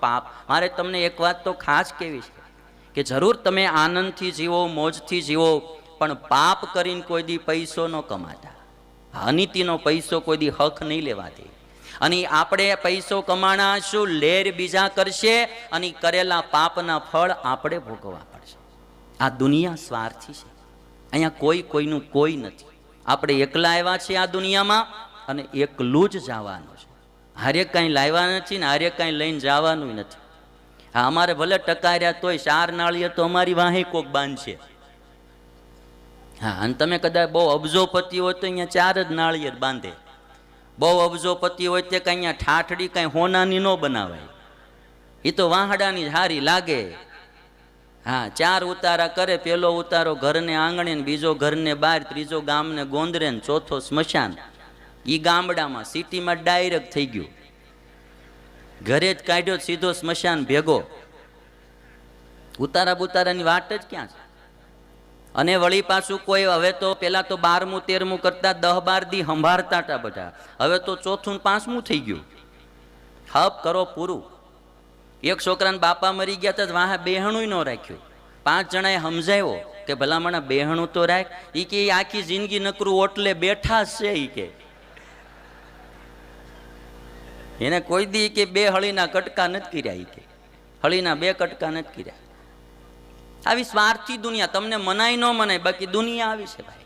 પાપ. મારે તમને એક વાત તો ખાસ કહેવી છે કે જરૂર તમે આનંદથી જીવો, મોજથી જીવો, પણ પાપ કરીને કોઈ દી પૈસો ન કમાતા. અનિતિનો પૈસો કોઈ દી હક નહીં લેવાતી. અને આપણે પૈસો કમાણા શું લેર બીજા કરશે અને કરેલા પાપના ફળ આપણે ભોગવવા પડશે. આ દુનિયા સ્વાર્થી છે. અહીંયા કોઈ કોઈનું કોઈ નથી. આપણે એકલા આવ્યા છીએ આ દુનિયામાં અને એકલું જ જવાનું છે. હારે કાંઈ લાવ્યા નથી ને હારે કાંઈ લઈને જવાનું નથી. હા, અમારે ભલે ટકાર્યા તોય ચાર નાળિયેર તો અમારી વાહે કોક બાંધશે. હા, અને તમે કદાચ બહુ અબજોપતિ હોય તો અહીંયા ચાર જ નાળિયેર બાંધે. બહુ અબજોપતિ હોય તે કાંઈ અહીંયા ઠાઠડી કાંઈ હોનાની ન બનાવાય. એ તો વાહડાની હારી લાગે. હા, ચાર ઉતારા કરે, પેલો ઉતારો ઘરને આંગણે બીજો ઘરને બહાર, ત્રીજો ગામને ગોંદરે ને ચોથો સ્મશાન. ઈ ગામડામાં, સિટીમાં ડાયરેક્ટ થઈ ગયું. ઘરે જ કાઢ્યો, સીધો સ્મશાન ભેગો. ઉતારા બુતારાની વાત જ ક્યાં છે? અને વળી પાછું કોઈ, હવે તો પેલા તો બારમું, તેરમું કરતા દહ, બાર દી સંભાળતા હતા બધા. હવે તો ચોથું પાંચમું થઈ ગયું. હપ કરો પૂરું. એક છોકરાને બાપા મરી ગયા તો, વાહ બેહણું ન રાખ્યું. પાંચ જણાએ સમજાવ્યો કે ભલામણા બેહણું તો રાખ. ઈ કે આખી જિંદગી નકરું ઓટલે બેઠા છે ઈ કે. એને કોઈ દી કે બે હળીના કટકા નથી કર્યા કે. હળીના બે કટકા નથી કર્યા. આવી સ્વાર્થી દુનિયા, તમને મનાય ન મનાય, બાકી દુનિયા આવી છે ભાઈ.